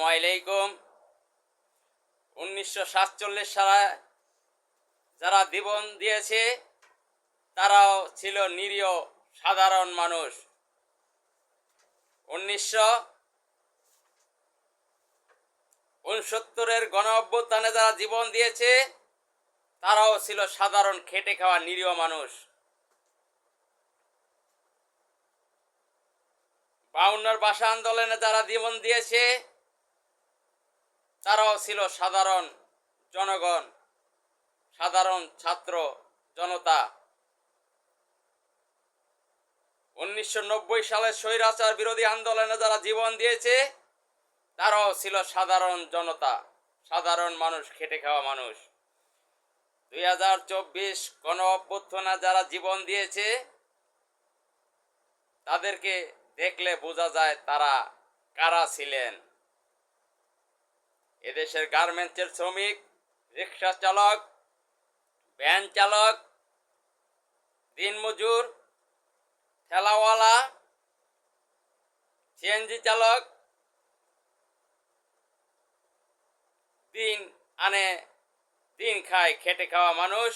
আসসালামু আলাইকুম। উনিশশো সাতচল্লিশ সালে যারা জীবন দিয়েছে, তারাও ছিল নিরীহ, সাধারণ মানুষ। উনিশশো উনসত্তরের গণ অভ্যুত্থানে যারা জীবন দিয়েছে, তারাও ছিল সাধারণ, খেটে খাওয়া নিরীহ মানুষ। বাউন্নর ভাষা আন্দোলনে যারা জীবন দিয়েছে তারাও ছিল সাধারণ জনগণ, সাধারণ ছাত্র জনতা। উনিশশো নব্বই সালে স্বৈরাচার বিরোধী আন্দোলনে যারা জীবন দিয়েছে, তারাও ছিল সাধারণ জনতা, সাধারণ মানুষ, খেটে খাওয়া মানুষ। দুই হাজার চব্বিশ গণ অভ্যুত্থানে যারা জীবন দিয়েছে, তাদেরকে দেখলে বোঝা যায় তারা কারা ছিলেন। এদেশের গার্মেন্টসের শ্রমিক, রিক্সা চালক, ভ্যান চালক দিনমজুর ঠেলাওয়ালা, সিএনজি চালক, দিন আনে, দিন খায় খেটে খাওয়া মানুষ।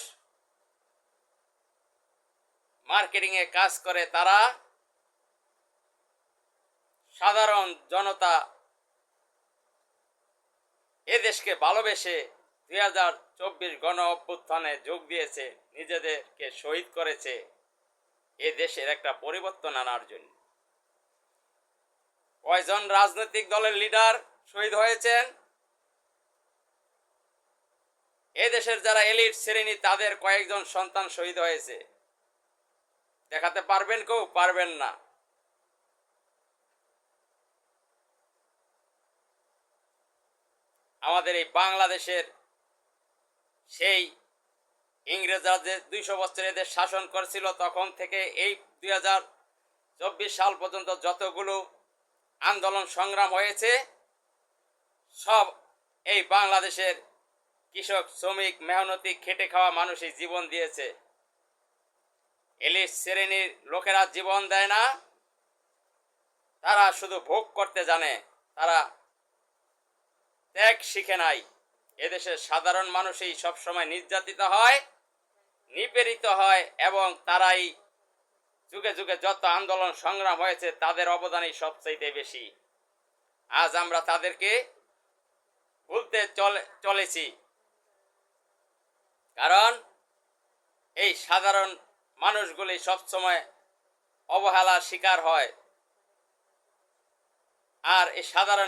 মার্কেটিংয়ে কাজ করে তারা। সাধারণ জনতা এ দেশকে ভালোবেসে দুই হাজার চব্বিশ গণ অভ্যুত্থানে যোগ দিয়েছে, নিজেদেরকে শহীদ করেছে। এ দেশের একটা পরিবর্তন আনার জন্য। কয়জন রাজনৈতিক দলের লিডার শহীদ হয়েছেন? এ দেশের যারা এলিট শ্রেণি, তাদের কয়েকজন সন্তান শহীদ হয়েছে। দেখাতে পারবেন কেউ? পারবেন না। আমাদের এই বাংলাদেশের সেই ইংরেজরা যে দুইশো বছর এদের শাসন করেছিল, তখন থেকে এই দুই হাজার চব্বিশ সাল পর্যন্ত যতগুলো আন্দোলন সংগ্রাম হয়েছে, সব এই বাংলাদেশের কৃষক, শ্রমিক, মেহনতি, খেটে খাওয়া মানুষই জীবন দিয়েছে। এলিশ শ্রেণির লোকেরা জীবন দেয় না, তারা শুধু ভোগ করতে জানে, তারা ত্যাগ শিখে নাই। এদেশের সাধারণ মানুষই সবসময় নির্যাতিত হয়, নিপীড়িত হয় এবং তারাই যুগে যুগে যত আন্দোলন সংগ্রাম হয়েছে, তাদের অবদানই সবচাইতে বেশি। আজ আমরা তাদেরকে ভুলতে চলে, চলেছি। কারণ এই সাধারণ মানুষগুলি সবসময় অবহেলার শিকার হয়। আর এই সাধারণ